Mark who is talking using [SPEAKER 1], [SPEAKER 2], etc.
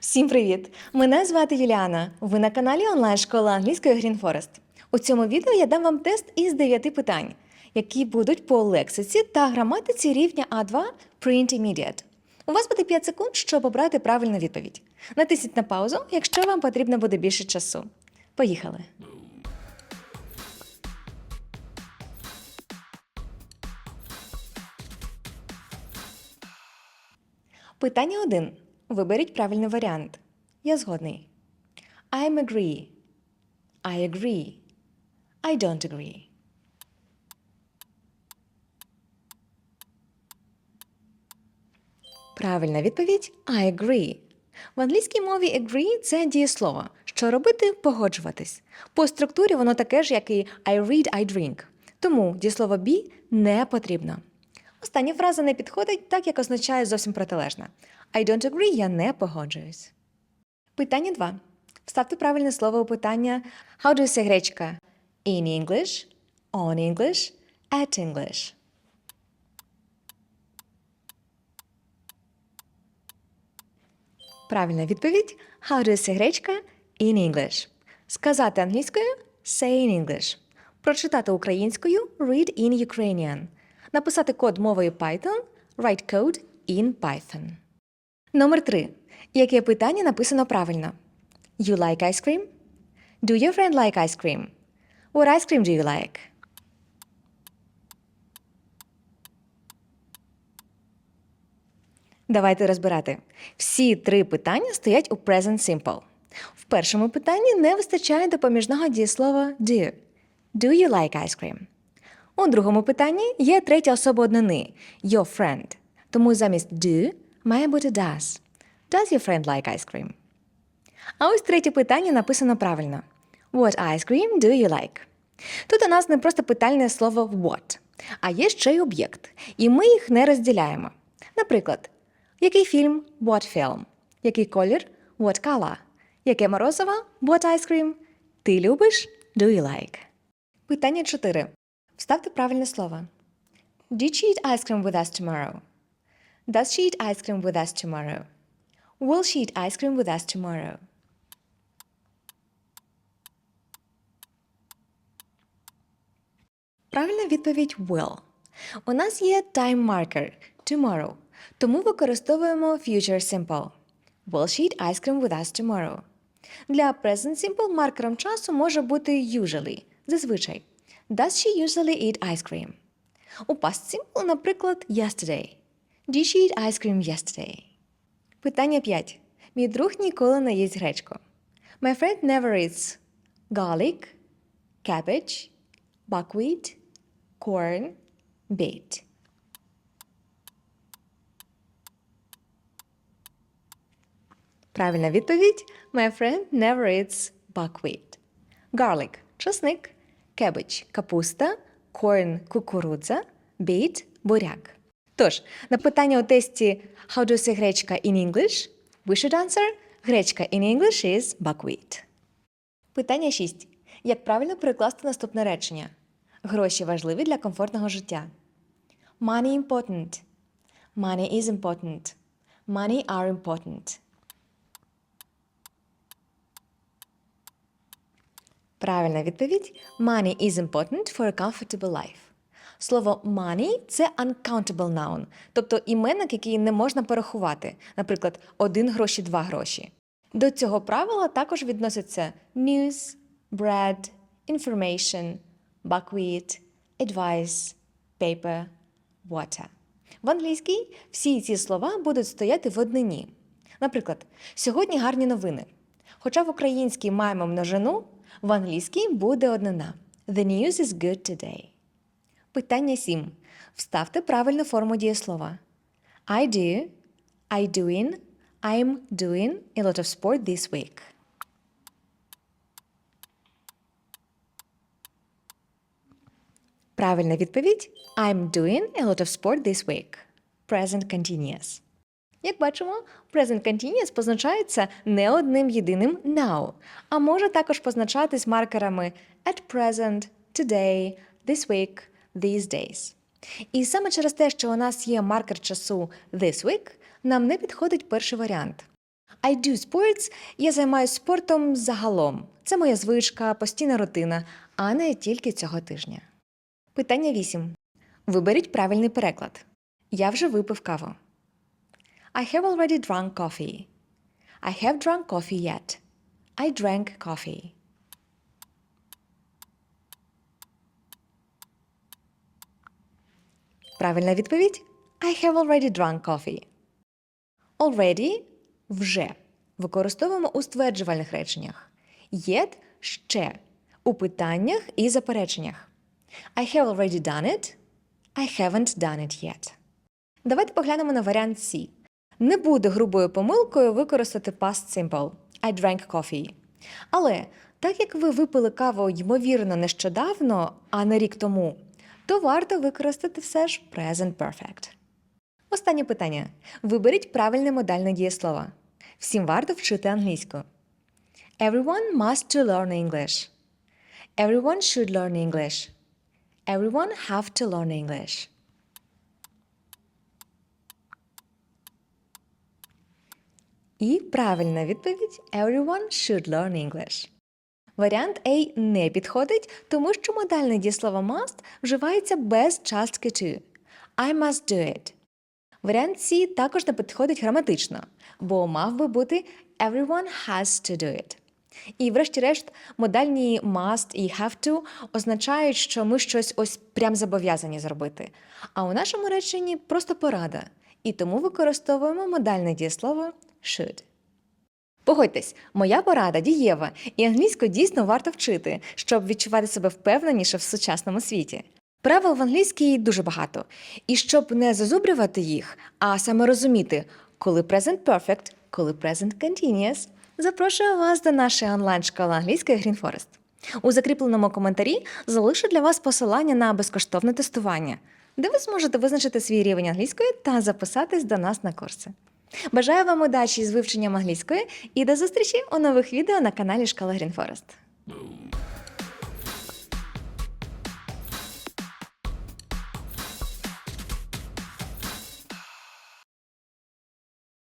[SPEAKER 1] Всім привіт! Мене звати Юліана. Ви на каналі онлайн-школа англійської Green Forest. У цьому відео я дам вам тест із 9 питань, які будуть по лексиці та граматиці рівня А2 Pre-Intermediate. У вас буде 5 секунд, щоб обрати правильну відповідь. Натисніть на паузу, якщо вам потрібно буде більше часу. Поїхали! Питання 1. Виберіть правильний варіант. Я згодний. I'm agree. I agree. I don't agree. Правильна відповідь I agree. В англійській мові agree це дієслово. Що робити погоджуватись. По структурі воно таке ж, як і I read, I drink. Тому дієслово be не потрібно. Остання фраза не підходить, так як означає зовсім протилежне. I don't agree, я не погоджуюсь. Питання 2. Вставте правильне слово у питання How do you say гречка? In English, on English, at English. Правильна відповідь How do you say гречка? In English. Сказати англійською say in English. Прочитати українською read in Ukrainian. Написати код мовою Python write code in Python. Номер 3. Яке питання написано правильно? You like ice cream? Do your friend like ice cream? What ice cream do you like? Давайте розбирати. Всі три питання стоять у present simple. В першому питанні не вистачає допоміжного дієслова do. Do you like ice cream? У другому питанні є третя особа однини your friend. Тому замість do має бути does. Does your friend like ice cream? А ось третє питання написано правильно. What ice cream do you like? Тут у нас не просто питальне слово what, а є ще й об'єкт, і ми їх не розділяємо. Наприклад, який фільм What film? Який колір What color? Яке морозиво What ice cream? Ти любиш Do you like? Питання 4. Вставте правильне слово. Did she eat ice cream with us tomorrow? Does she eat ice cream with us tomorrow? Will she eat ice cream with us tomorrow? Правильна відповідь will. У нас є time marker tomorrow, тому використовуємо future simple. Will she eat ice cream with us tomorrow? Для present simple маркером часу може бути usually, зазвичай. Does she usually eat ice cream? У simple, наприклад, yesterday. Did she eat ice cream yesterday? Питання 5. Мій друг ніколи не їсть гречку. My friend never eats garlic, cabbage, buckwheat, corn, beet. Правильна відповідь My friend never eats buckwheat. Garlic – чесник, cabbage – капуста, corn – кукурудза, beet – буряк. Тож, на питання у тесті How do you say гречка in English? We should answer гречка in English is buckwheat. Питання 6. Як правильно перекласти наступне речення? Гроші важливі для комфортного життя. Money important. Money is important. Money are important. Правильна відповідь Money is important for a comfortable life. Слово money – це uncountable noun, тобто іменник, який не можна порахувати, наприклад, один гроші, два гроші. До цього правила також відносяться news, bread, information, buckwheat, advice, paper, water. В англійській всі ці слова будуть стояти в однині. Наприклад, сьогодні гарні новини. Хоча в українській маємо множину, в англійській буде однина. The news is good today. Питання 7. Вставте правильну форму дієслова. I do, I doing, I'm doing a lot of sport this week. Правильна відповідь I'm doing a lot of sport this week. Present continuous. Як бачимо, present continuous позначається не одним єдиним now, а може також позначатись маркерами at present, today, this week, these days. І саме через те, що у нас є маркер часу this week, нам не підходить перший варіант. I do sports – я займаюся спортом загалом. Це моя звичка, постійна рутина, а не тільки цього тижня. Питання 8. Виберіть правильний переклад. Я вже випив каву. I have already drunk coffee. I have drunk coffee yet. I drank coffee. Правильна відповідь I have already drunk coffee. Already – вже. Використовуємо у стверджувальних реченнях. Yet – ще. У питаннях і запереченнях. I have already done it. I haven't done it yet. Давайте поглянемо на варіант C. Не буде грубою помилкою використати past simple. I drank coffee. Але так як ви випили каву ймовірно нещодавно, а не рік тому, то варто використати все ж present perfect. Останнє питання. Виберіть правильне модальне дієслово. Всім варто вчити англійську. Everyone must to learn English. Everyone should learn English. Everyone have to learn English. І правильна відповідь Everyone should learn English. Варіант A не підходить, тому що модальне дієслово must вживається без частки to. I must do it. Варіант C також не підходить граматично, бо мав би бути Everyone has to do it. І, врешті-решт, модальні must і have to означають, що ми щось ось прям зобов'язані зробити. А у нашому реченні просто порада. І тому використовуємо модальне дієслово should. Погодьтесь, моя порада дієва, і англійську дійсно варто вчити, щоб відчувати себе впевненіше в сучасному світі. Правил в англійській дуже багато, і щоб не зазубрювати їх, а саме розуміти, коли present perfect, коли present continuous, запрошую вас до нашої онлайн-школи англійської Green Forest. У закріпленому коментарі залишу для вас посилання на безкоштовне тестування, де ви зможете визначити свій рівень англійської та записатись до нас на курси. Бажаю вам удачі з вивченням англійської і до зустрічі у нових відео на каналі Школа Forest.